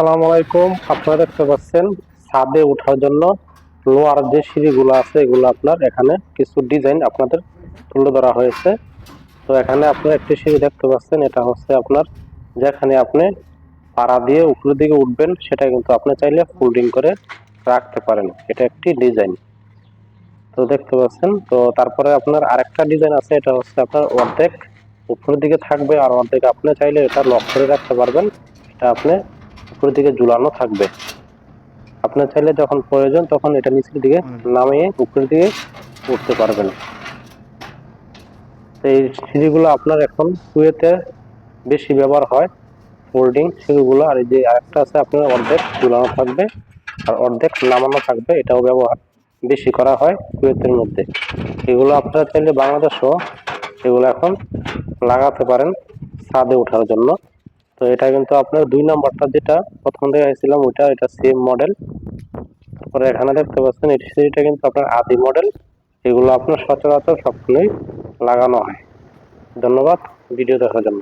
আসসালামু আলাইকুম। আপনারা দেখতে পাচ্ছেন ছাদে ওঠার জন্য লোহার যে সিঁড়িগুলো আছে, এগুলো আপনার এখানে কিছু ডিজাইন আপনাদের তুলে ধরা হয়েছে। তো এখানে আপনার একটি সিঁড়ি দেখতে পাচ্ছেন, এটা হচ্ছে আপনার যেখানে আপনি পাড়া দিয়ে উপরের দিকে উঠবেন, সেটা কিন্তু আপনি চাইলে ফোল্ডিং করে রাখতে পারেন। এটা একটি ডিজাইন। তো দেখতে পাচ্ছেন, তো তারপরে আপনার আরেকটা ডিজাইন আছে, এটা হচ্ছে আপনার অর্ধেক উপরের দিকে থাকবে, আর অর্ধেক আপনি চাইলে এটা লক করে রাখতে পারবেন। এটা আপনি উপরের দিকে ঝুলানো থাকবে। আপনার চাইলে যখন প্রয়োজন তখন এটা নিচের দিকে নামিয়ে উপরের দিকে উঠতে পারবেন। এই সিঁড়িগুলো আপনার এখন কুয়েতে বেশি ব্যবহার হয় ফোল্ডিং সিঁড়িগুলো। আর এই যে আরেকটা আছে আপনার অর্ধেক ঝুলানো থাকবে আর অর্ধেক নামানো থাকবে এটাও ব্যবহার বেশি করা হয় কুয়েতের মধ্যে। এগুলো আপনারা চাইলে বাংলাদেশও এগুলো এখন লাগাতে পারেন ছাদে ওঠার জন্য। তো এটা কিন্তু আপনার দুই নাম্বারটা যেটা প্রথম দেখাইছিলাম ওইটা, এটা সেম মডেল তারপরে এখানে দেখতে পাচ্ছেন এটি সেটা কিন্তু আপনার আদি মডেল এগুলো আপনার সচরাচর সবসময় লাগানো হয়। ধন্যবাদ ভিডিও দেখার জন্য।